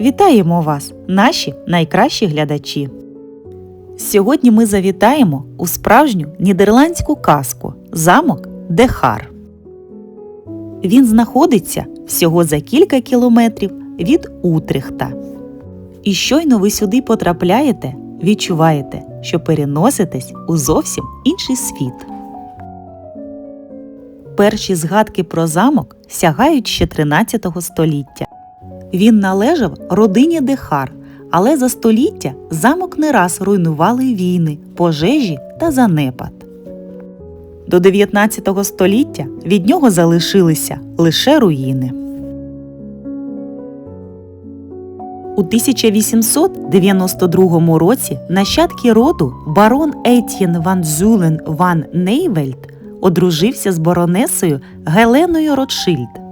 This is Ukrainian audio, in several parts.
Вітаємо вас, наші найкращі глядачі! Сьогодні ми завітаємо у справжню нідерландську казку замок Дехар. Він знаходиться всього за кілька кілометрів від Утрехта. І щойно ви сюди потрапляєте, відчуваєте, що переноситесь у зовсім інший світ. Перші згадки про замок сягають ще 13 століття. Він належав родині Дехар, але за століття замок не раз руйнували війни, пожежі та занепад. До 19 століття від нього залишилися лише руїни. У 1892 році нащадки роду барон Етьєн ван Зюлен ван Нейвельд одружився з баронесою Геленою Ротшильд.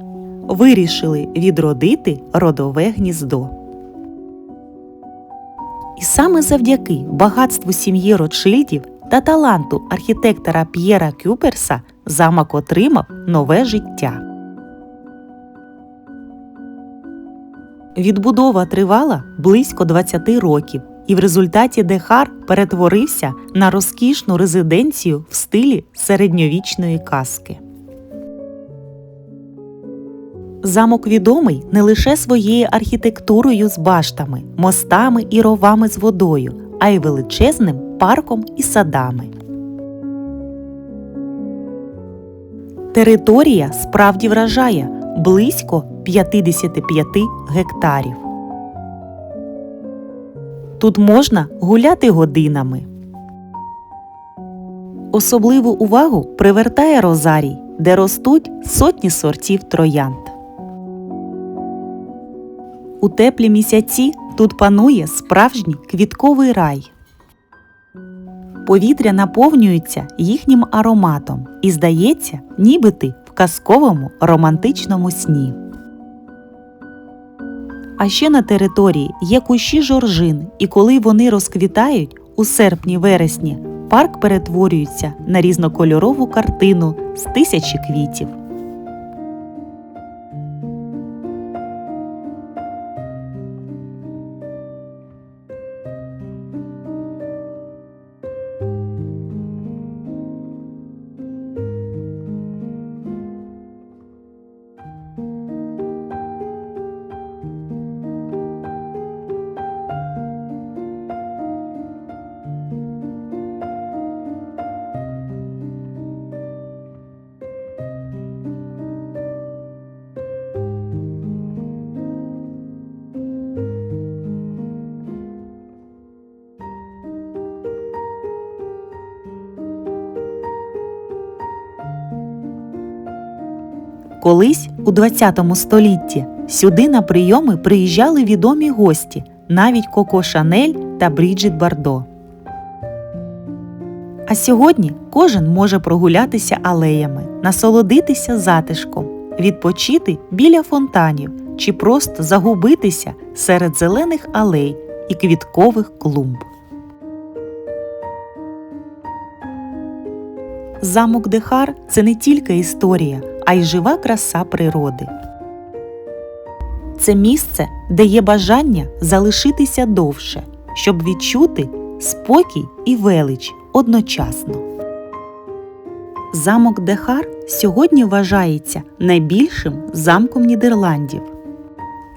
Вирішили відродити родове гніздо. І саме завдяки багатству сім'ї Ротшильдів та таланту архітектора П'єра Кюперса замок отримав нове життя. Відбудова тривала близько 20 років, і в результаті Дехар перетворився на розкішну резиденцію в стилі середньовічної казки. Замок відомий не лише своєю архітектурою з баштами, мостами і ровами з водою, а й величезним парком і садами. Територія справді вражає близько 55 гектарів. Тут можна гуляти годинами. Особливу увагу привертає розарій, де ростуть сотні сортів троянд. У теплі місяці тут панує справжній квітковий рай. Повітря наповнюється їхнім ароматом і здається, ніби ти в казковому романтичному сні. А ще на території є кущі жоржин, і коли вони розквітають у серпні-вересні, парк перетворюється на різнокольорову картину з тисячі квітів. Колись у 20 столітті сюди на прийоми приїжджали відомі гості, навіть Коко Шанель та Бріджит Бардо. А сьогодні кожен може прогулятися алеями, насолодитися затишком, відпочити біля фонтанів чи просто загубитися серед зелених алей і квіткових клумб. Замок Дехар це не тільки історія, а й жива краса природи. Це місце, де є бажання залишитися довше, щоб відчути спокій і велич одночасно. Замок Дехар сьогодні вважається найбільшим замком Нідерландів.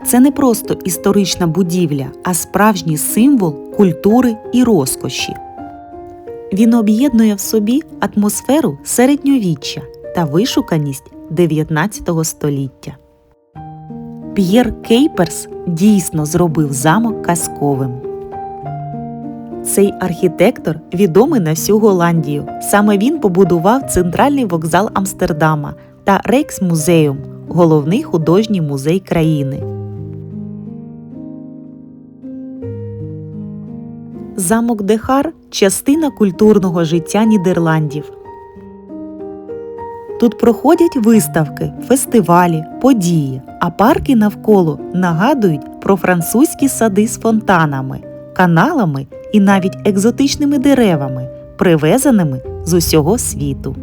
Це не просто історична будівля, а справжній символ культури і розкоші. Він об'єднує в собі атмосферу середньовіччя та вишуканість 19 століття. П'єр Кейперс дійсно зробив замок казковим. Цей архітектор відомий на всю Голландію. Саме він побудував центральний вокзал Амстердама та Рейксмузеум головний художній музей країни. Замок Дехар частина культурного життя Нідерландів. Тут проходять виставки, фестивалі, події, а парки навколо нагадують про французькі сади з фонтанами, каналами і навіть екзотичними деревами, привезеними з усього світу.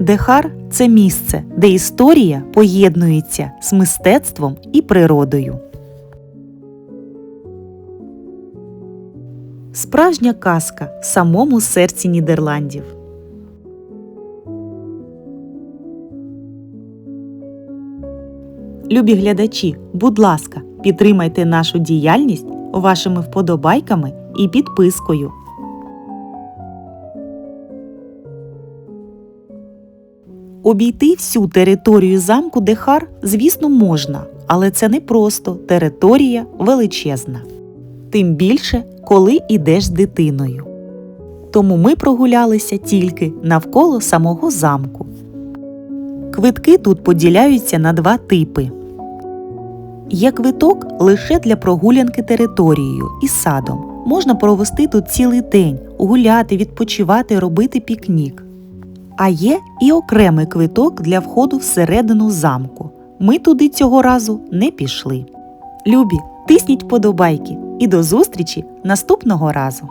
Дехар це місце, де історія поєднується з мистецтвом і природою. Справжня казка в самому серці Нідерландів. Любі глядачі, будь ласка, підтримайте нашу діяльність вашими вподобайками і підпискою. Обійти всю територію замку Дехар, звісно, можна, але це не просто територія величезна. Тим більше, коли йдеш з дитиною. Тому ми прогулялися тільки навколо самого замку. Квитки тут поділяються на два типи. Є квиток лише для прогулянки територією і садом. Можна провести тут цілий день, гуляти, відпочивати, робити пікнік. А є і окремий квиток для входу всередину замку. Ми туди цього разу не пішли. Любі, тисніть подобайки і до зустрічі наступного разу!